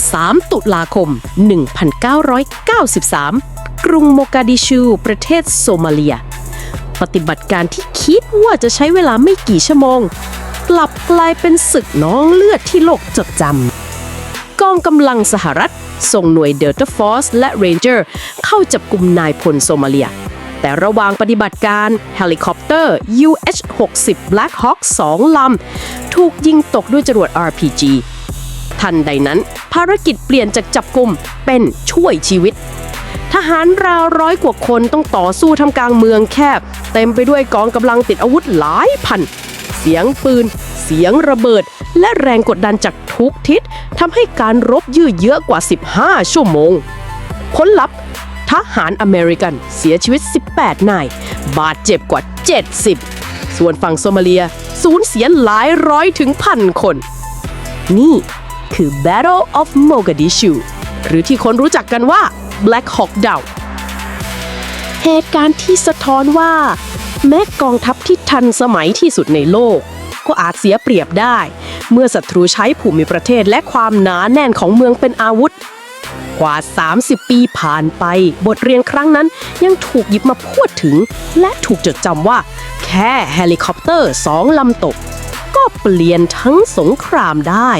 3 ตุลาคม 1993 กรุงโมกาดิชู ประเทศโซมาเลีย ปฏิบัติการที่คิดว่าจะใช้เวลาไม่กี่ชั่วโมง กลับกลายเป็นศึกน้องเลือดที่โลกจดจำ กองกำลังสหรัฐ ส่งหน่วยเดลต้าฟอร์สและเรนเจอร์ เข้าจับกลุ่มนายพลโซมาเลีย แต่ระหว่างปฏิบัติการเฮลิคอปเตอร์ UH-60 Black Hawk 2 ลำ ถูกยิงตกด้วยจรวด RPG ทันใดนั้น ภารกิจเปลี่ยนจากจับกลุ่มเป็นช่วยชีวิต ทหารราวร้อยกว่าคนต้องต่อสู้ทำกลางเมืองแคบ เต็มไปด้วยกองกำลังติดอาวุธหลายพัน เสียงปืน เสียงระเบิด และแรงกดดันจากทุกทิศทำให้การรบยืดเยื้อกว่า 15 ชั่วโมงผลลัพธ์ทหารอเมริกันเสียชีวิต 18 นาย บาดเจ็บกว่า 70 ส่วนฝั่งโซมาเลีย สูญเสียหลายร้อยถึงพันคน นี่ คือ Battle of Mogadishu หรือที่คนรู้จักกันว่า Black Hawk Down เหตุการณ์ที่สะท้อนว่า แม้กองทัพที่ทันสมัยที่สุดในโลก ก็อาจเสียเปรียบได้ เมื่อศัตรูใช้ภูมิประเทศและความหนาแน่นของเมืองเป็นอาวุธ กว่า 30 ปีผ่านไป บทเรียนครั้งนั้นยังถูกหยิบมาพูดถึง และถูกจดจำว่า แค่เฮลิคอปเตอร์สองลำตก ก็เปลี่ยนทั้งสงครามได้